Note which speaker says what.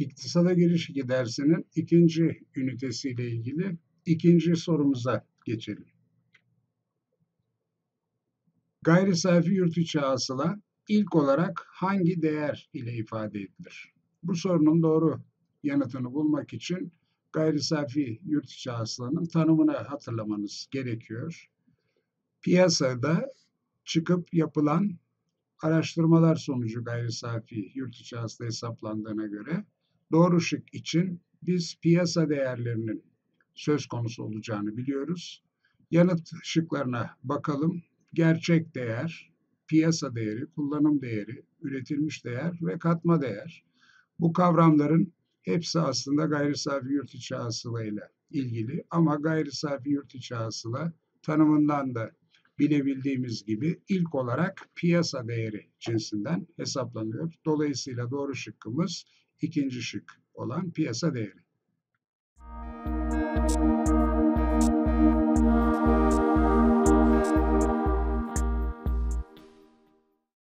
Speaker 1: İktisada Giriş 2 dersinin ikinci ünitesiyle ilgili ikinci sorumuza geçelim. Gayri safi yurt içi hasıla ilk olarak hangi değer ile ifade edilir? Bu sorunun doğru yanıtını bulmak için gayri safi yurt içi hasılanın tanımını hatırlamanız gerekiyor. Piyasada çıkıp yapılan araştırmalar sonucu gayri safi yurt içi hasıla hesaplandığına göre doğru şık için biz piyasa değerlerinin söz konusu olacağını biliyoruz. Yanıt şıklarına bakalım. Gerçek değer, piyasa değeri, kullanım değeri, üretilmiş değer ve katma değer. Bu kavramların hepsi aslında gayri safi yurt içi hasıla ile ilgili ama gayri safi yurt içi hasıla tanımından da bilebildiğimiz gibi ilk olarak piyasa değeri cinsinden hesaplanıyor. Dolayısıyla doğru şıkkımız ikinci şık olan piyasa değeri.